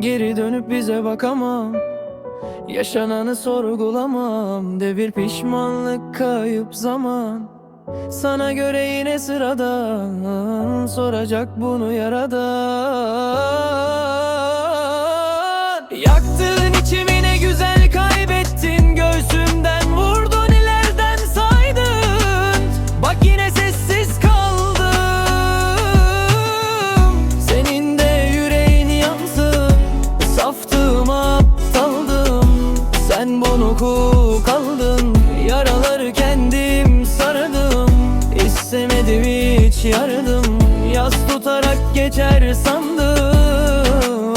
Geri dönüp bize bakamam. Yaşananı sorgulamam. Devir pişmanlık kayıp zaman. Sana göre yine sıradan. Soracak bunu yaradan Sen bonuku kaldın Yaraları kendim sardım. İstemedim hiç yardım Yas tutarak geçer sandım.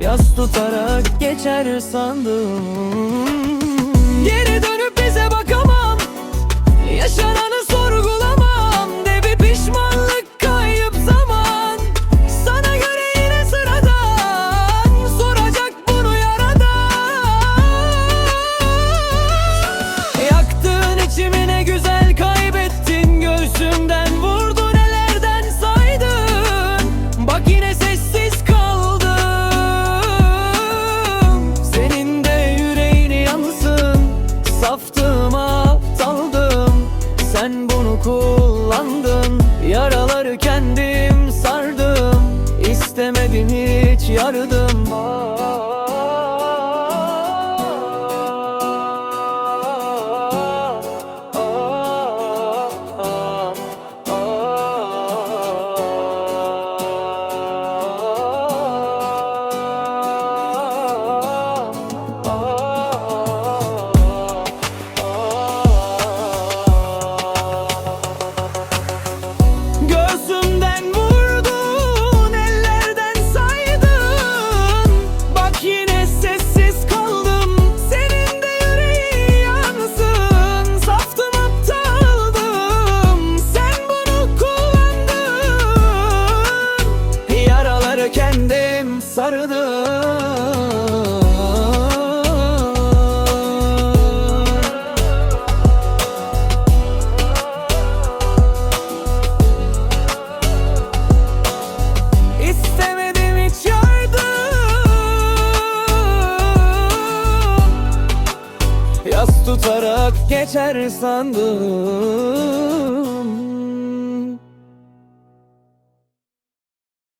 Yas tutarak geçer sandım Göğsümden vurdun, ellerden saydın. Bak yine sessiz kaldım, senin de yüreğin yansın. Saftım aptaldım, sen bunu kullandın. Yaraları kendim sardım tutarak geçer sandım